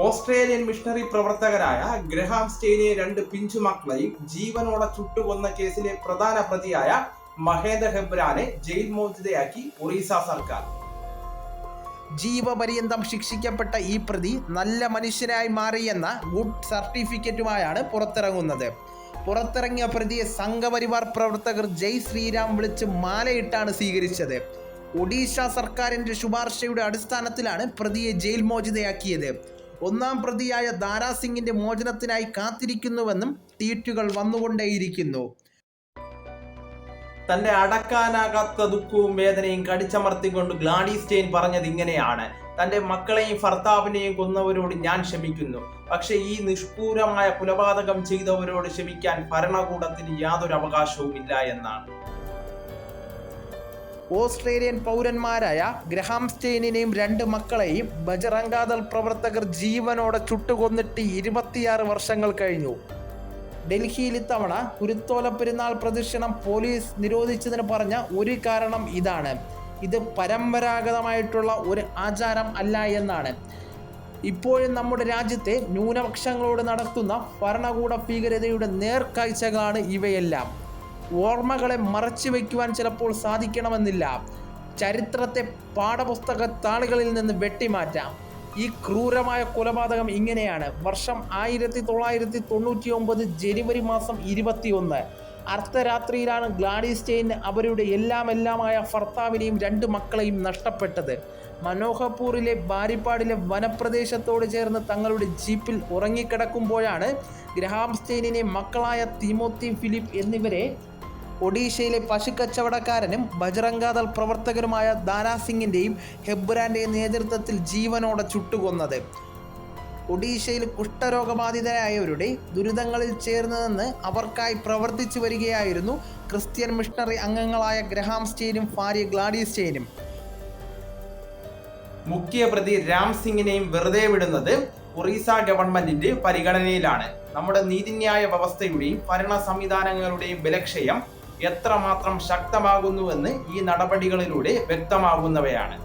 Australian missionary പ്രവർത്തകരായ Graham സ്റ്റെയിനെ രണ്ട് പിഞ്ചുമക്കളെയും ജീവനോടെ ചുട്ടുകൊന്ന കേസിലെ പ്രധാന പ്രതിയായ മഹേന്ദ്ര ഹെബ്രാനെ ജയിൽ മോചിതയാക്കി ഒറീസ സർക്കാർ. ജീവപര്യന്തം ശിക്ഷിക്കപ്പെട്ട ഈ പ്രതി നല്ല മനുഷ്യനായി മാറിയെന്ന ഗുഡ് സർട്ടിഫിക്കറ്റുമായാണ് പുറത്തിറങ്ങുന്നത്. പുറത്തിറങ്ങിയ പ്രതിയെ സംഘപരിവാർ പ്രവർത്തകർ ജയ് ശ്രീരാം വിളിച്ച് മാലയിട്ടാണ് സ്വീകരിച്ചത്. ഒഡീഷ സർക്കാരിന്റെ ശുപാർശയുടെ അടിസ്ഥാനത്തിലാണ് പ്രതിയെ ജയിൽ മോചിതയാക്കിയത്. ഒന്നാം പ്രതിയായ ദാരാസിംഗിന്റെ മോചനത്തിനായി കാത്തിരിക്കുന്നുവെന്നും ട്വീറ്റുകൾ വന്നുകൊണ്ടേയിരിക്കുന്നു. തന്റെ അടക്കാനാകാത്ത ദുഃഖവും വേദനയും കടിച്ചമർത്തിക്കൊണ്ട് ഗ്ലാഡി സ്റ്റെയിൻ പറഞ്ഞത് ഇങ്ങനെയാണ്. തന്റെ മക്കളെയും ഭർത്താവിനെയും കൊന്നവരോട് ഞാൻ ക്ഷമിക്കുന്നു. പക്ഷെ ഈ നിഷ്പൂരമായ കൊലപാതകം ചെയ്തവരോട് ക്ഷമിക്കാൻ ഭരണകൂടത്തിന് യാതൊരു അവകാശവും ഇല്ല എന്നാണ്. ഓസ്ട്രേലിയൻ പൗരന്മാരായ ഗ്രഹാം സ്റ്റെയിനിനെയും രണ്ട് മക്കളെയും ബജറംഗാദൾ പ്രവർത്തകർ ജീവനോടെ ചുട്ടുകൊന്നിട്ട് ഇരുപത്തിയാറ് വർഷങ്ങൾ കഴിഞ്ഞു. ഡൽഹിയിൽ ഇത്തവണ കുരുത്തോല പെരുന്നാൾ പ്രദക്ഷിണം പോലീസ് നിരോധിച്ചതിന് പറഞ്ഞ ഒരു കാരണം ഇതാണ്. ഇത് പരമ്പരാഗതമായിട്ടുള്ള ഒരു ആചാരം അല്ല എന്നാണ്. ഇപ്പോഴും നമ്മുടെ രാജ്യത്തെ ന്യൂനപക്ഷങ്ങളോട് നടത്തുന്ന ഭരണകൂട ഭീകരതയുടെ നേർക്കാഴ്ചകളാണ് ഇവയെല്ലാം. ഓർമ്മകളെ മറച്ചു വയ്ക്കുവാൻ ചിലപ്പോൾ സാധിക്കണമെന്നില്ല. ചരിത്രത്തെ പാഠപുസ്തക താളുകളിൽ നിന്ന് വെട്ടിമാറ്റാം. ഈ ക്രൂരമായ കൊലപാതകം ഇങ്ങനെയാണ്. വർഷം ആയിരത്തി തൊള്ളായിരത്തി തൊണ്ണൂറ്റി ഒമ്പത് ജനുവരി മാസം ഇരുപത്തിയൊന്ന്. അർദ്ധരാത്രിയിലാണ് ഗ്ലാഡിസ്റ്റെയിൻ അവരുടെ എല്ലാം എല്ലാമായ ഭർത്താവിനെയും രണ്ട് മക്കളെയും നഷ്ടപ്പെട്ടത്. മനോഹർപൂറിലെ ബാരിപ്പാടിലെ വനപ്രദേശത്തോട് ചേർന്ന് തങ്ങളുടെ ജീപ്പിൽ ഉറങ്ങിക്കിടക്കുമ്പോഴാണ് ഗ്രഹാം സ്റ്റെയിനിനെ മക്കളായ തിമോത്തി ഫിലിപ്പ് എന്നിവരെ ഒഡീഷയിലെ പശുക്കച്ചവടക്കാരനും ബജറംഗാദൾ പ്രവർത്തകരുമായ ദാരാ സിംഗിന്റെയും നേതൃത്വത്തിൽ ജീവനോടെ ചുട്ടുകൊന്നത്. ഒഡീഷയിൽ കുഷ്ഠരോഗബാധിതരായവരുടെ ദുരിതങ്ങളിൽ ചേർന്ന് നിന്ന് അവർക്കായി പ്രവർത്തിച്ചു വരികയായിരുന്നു ക്രിസ്ത്യൻ മിഷണറി അംഗങ്ങളായ ഗ്രഹാം സ്റ്റെയിനും ഭാര്യ ഗ്ലാഡിസ്റ്റെയിനും മുഖ്യ പ്രതി രാം സിംഗിനെയും വെറുതെ വിടുന്നത് ഒറീസ ഗവൺമെന്റിന്റെ പരിഗണനയിലാണ്. നമ്മുടെ നീതിന്യായ വ്യവസ്ഥയുടെയും ഭരണ സംവിധാനങ്ങളുടെയും ബലക്ഷയം എത്രമാത്രം ശക്തമാകുന്നുവെന്ന് ഈ നടപടികളിലൂടെ വ്യക്തമാകുന്നവയാണ്.